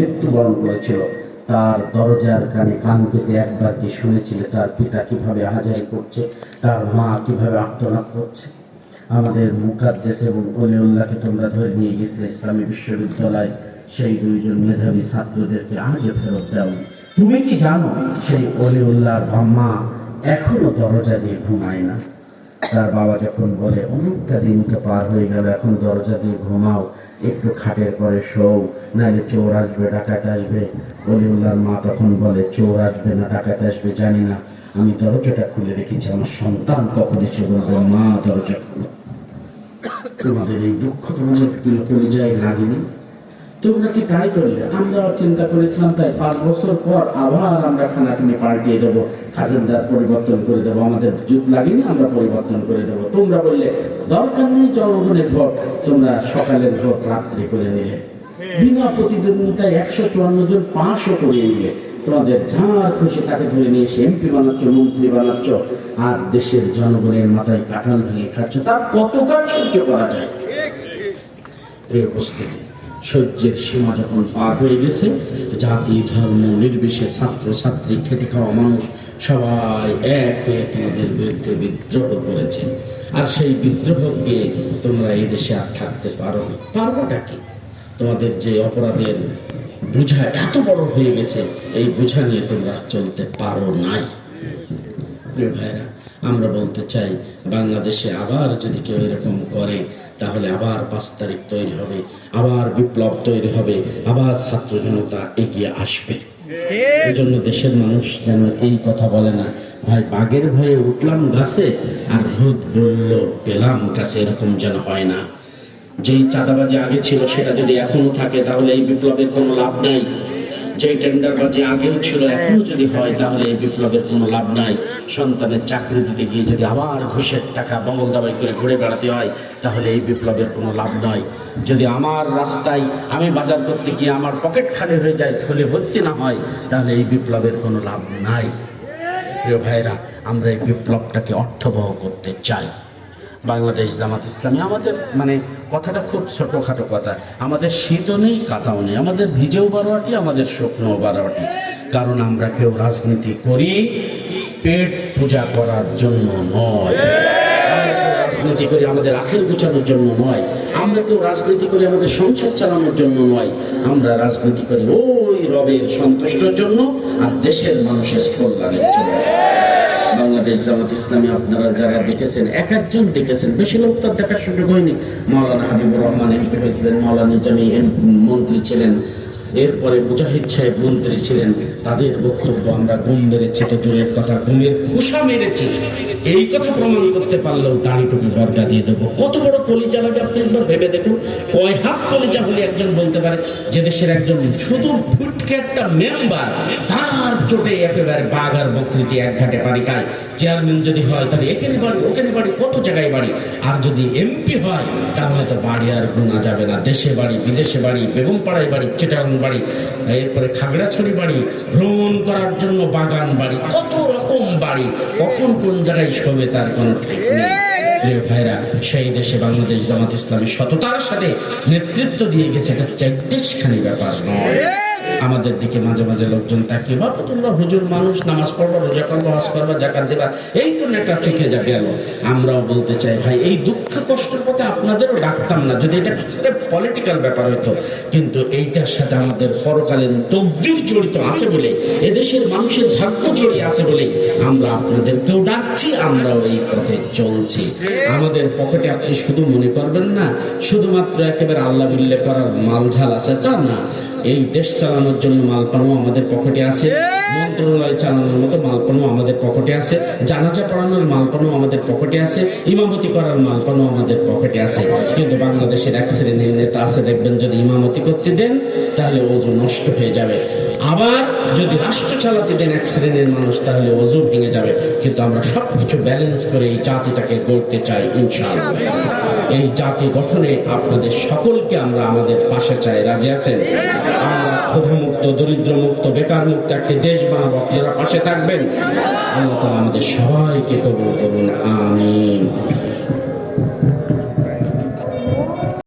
মৃত্যুবরণ করেছিল। তার দরজার কানে কান পেতে একবার কি শুনেছিলে, তার পিতা কীভাবে আহাজারি করছে, তার মা কীভাবে আত্মনাদ করছে। আমাদের মুকাদ্দেস এবং অলিউল্লাহকে তোমরা ধরে নিয়ে গেছিলে ইসলামী বিশ্ববিদ্যালয়। সেই দুইজন মেধাবী ছাত্রদেরকে আজও ফেরত দাও। তুমি কি জানো, সেই অলিউল্লাহর মা এখনও দরজা দিয়ে ঘুমায় না? তার বাবা যখন বলে, অনেকটা দিন তো পার হয়ে গেল, এখন দরজা দিয়ে ঘুমাও, একটু খাটের পরে শোও, নাহলে চোর আসবে, ডাকাত আসবে। অলিউল্লাহর মা তখন বলে, চোর আসবে না, ডাকাত আসবে, জানি না। আমি দরজাটা খুলে রেখেছি, আমার সন্তান তখন এসে বলবে, মা, দরজা খুলো। তোমাদের এই দুঃখ তোমাদের পরিচয় লাগেনি তোমরা কি তাই করলে? আমরা চিন্তা করেছিলাম, তাই পাঁচ বছর পর আবার আমরা খানাখানি পাল্টিয়ে দেবো, খাজনদার পরিবর্তন করে দেবো, আমাদের জুত লাগেনি, আমরা পরিবর্তন করে দেবো। তোমরা বললে, দরকার নেই জনগণের ভোট তোমরা সকালের ভোট রাত্রি করে নিলে। বিনা প্রতিদ্বন্দ্বিতায় একশো চুয়ান্ন জন পাঁচশো করিয়ে নিলে। তোমাদের যার খুশি তাকে ধরে নিয়ে এসে এমপি বানাচ্ছ, মন্ত্রী বানাচ্ছ, আর দেশের জনগণের মাথায় কাটাল ভেঙে খাচ্ছ। তার কতকাল সহ্য করা যায়? প্রিয় উপস্থিতি সহ্যের সীমা যখন পার হয়ে গেছে, জাতি, ধর্ম নির্বিশে ছাত্র ছাত্রী খেটে খাওয়া মানুষ সবাই এক হয়ে তোমাদের বিরুদ্ধে বিদ্রোহ করেছে। আর সেই বিদ্রোহকে তোমরা এই দেশে আর থাকতে পারো না। পারবোটা কি? তোমাদের যে অপরাধের বোঝা এত বড় হয়ে গেছে, এই বোঝা নিয়ে তোমরা চলতে পারো নাই। প্রিয় ভাইরা আমরা বলতে চাই, বাংলাদেশে আবার যদি কেউ এরকম করে তাহলে আবার পাঁচ তারিখ তৈরি হবে আবার বিপ্লব তৈরি হবে আবার ছাত্র জনতা এগিয়ে আসবে। এই জন্য দেশের মানুষ যেন এই কথা বলে না ভাই বাঘের ভয়ে উঠলাম গাছে আর ভূত বলল পেলাম গাছে এরকম যেন হয় না। যেই চাঁদাবাজি আগে ছিল সেটা যদি এখনও থাকে তাহলে এই বিপ্লবের কোনো লাভ নাই। যে টেন্ডারবাজি আগেও ছিল, এখনও যদি হয়, তাহলে এই বিপ্লবের কোনো লাভ নাই। সন্তানের চাকরি দিতে গিয়ে যদি আবার ঘুষের টাকা বগল দাবাই করে ঘুরে বেড়াতে হয়, তাহলে এই বিপ্লবের কোনো লাভ নয়। যদি আমার রাস্তায় আমি বাজার করতে গিয়ে আমার পকেট খালি হয়ে যায়, থলে ভর্তি না হয়, তাহলে এই বিপ্লবের কোনো লাভ নাই। প্রিয় ভাইরা আমরা এই বিপ্লবটাকে অর্থবহ করতে চাই। বাংলাদেশ জামাত ইসলামী। আমাদের মানে কথাটা খুব ছোটোখাটো কথা। আমাদের শীতও নেই কাতাও নেই। আমাদের ভিজেও বারোয়াটি, আমাদের শুকনোও বারোয়াটি। কারণ আমরা কেউ রাজনীতি করি পেট পূজা করার জন্য নয়। রাজনীতি করি আমাদের আখের গুছানোর জন্য নয়। আমরা কেউ রাজনীতি করি আমাদের সংসার চালানোর জন্য নয়। আমরা রাজনীতি করি ওই রবের সন্তুষ্টর জন্য আর দেশের মানুষের কল্যাণের জন্য। বাংলাদেশ জামাত ইসলামী, আপনারা যারা দেখেছেন, এক একজন দেখেছেন, বেশি লোক তো দেখার সুযোগ হয়নি। মৌলানা হাবিবুর রহমান এমপি হয়েছিলেন মৌলানা জামি মন্ত্রী ছিলেন এরপরে মুজাহিদ সাহেব মন্ত্রী ছিলেন, তাদের বক্তব্য আমরা ঘুম মেরেছি তো দূরের কথা, ঘুমের খুশা মেরেছি। এই কথা প্রমাণ করতে পারলেও দাঁড়ি টুপি বর্গা দিয়ে দেবো। কত বড় কলিজা লাগে আপনি একবার ভেবে দেখুন। কয় হাত কলিজা হলে একজন বলতে পারে যে দেশের একজন শুধু ফুটকে একটা মেম্বার, তার চোটে একেবারে বাঘ আর বকৃতি এক ঘাটে বাড়ি খায়। চেয়ারম্যান যদি হয় তাহলে এখানে বাড়ি, ওখানে বাড়ি, কত জায়গায় বাড়ি? আর যদি এমপি হয়, তাহলে তো বাড়ি আর গোনা যাবে না। দেশে বাড়ি, বিদেশে বাড়ি, বেগমপাড়ায় বাড়ি, চিটাগাং বাড়ি। এরপরে খাগড়াছড়ি বাড়ি, ভ্রমণ করার জন্য বাগান বাড়ি, কত রকম বাড়ি, কখন কোন জায়গায় শোবে তার কোনো ঠিক প্রিয় ভাইরা, সেই দেশে বাংলাদেশ জামাত ইসলামী সততার সাথে নেতৃত্ব দিয়ে গেছে, এটা চারদেশখানি ব্যাপার নয়। আমাদের দিকে মাঝে মাঝে লোকজন তাকিয়ে বাবা তোমরা হুজুর মানুষ, নামাজ পড়বা রোজা করব হজ করবা জাকাত দেবা। এই তো একটা চোখে যা গেল। আমরাও বলতে চাই, ভাই, এই দুঃখ কষ্টের পথে আপনাদেরও ডাকতাম না। যদি এটা পলিটিক্যাল ব্যাপার হতো কিন্তু এইটার সাথে আমাদের পরকালীন তকদির জড়িত আছে বলে এদেশের মানুষের ভাগ্য জড়িয়ে আছে বলে আমরা আপনাদেরকেও ডাকছি, আমরাও এই পথে চলছি। আমাদের পকেটে আপনি শুধু মনে করবেন না, শুধুমাত্র একেবারে আল্লাহ বিল্লে করার মালঝাল আছে তা না, এই দেশ চালানোর জন্য মালপানো আমাদের পকেটে আছে। মন্ত্রণালয় চালানোর মতো মালপানো আমাদের পকেটে আছে। জানাজা পড়ানোর মালপানো আমাদের পকেটে আছে। ইমামতি করার মালপানো আমাদের পকেটে আছে। কিন্তু বাংলাদেশের এক শ্রেণির নেতা আছে দেখবেন যদি ইমামতি করতে দেন তাহলে ওজু নষ্ট হয়ে যাবে। আবার যদি রাষ্ট্র চালাতে দেন এক শ্রেণির মানুষ তাহলে ওজু ভেঙে যাবে। কিন্তু আমরা সব কিছু ব্যালেন্স করে এই জাতিটাকে গড়তে চাই ইনশাআল্লাহ। এই জাতি গঠনে আপনাদের সকলকে আমরা আমাদের পাশে চাই। রাজি আছেন? আমরা ক্ষুধামুক্ত দরিদ্রমুক্ত বেকার মুক্ত একটি দেশ বানাবো। আপনারা পাশে থাকবেন। আল্লাহ তালা আমাদের সবাইকে কবুল করুন, আমিন।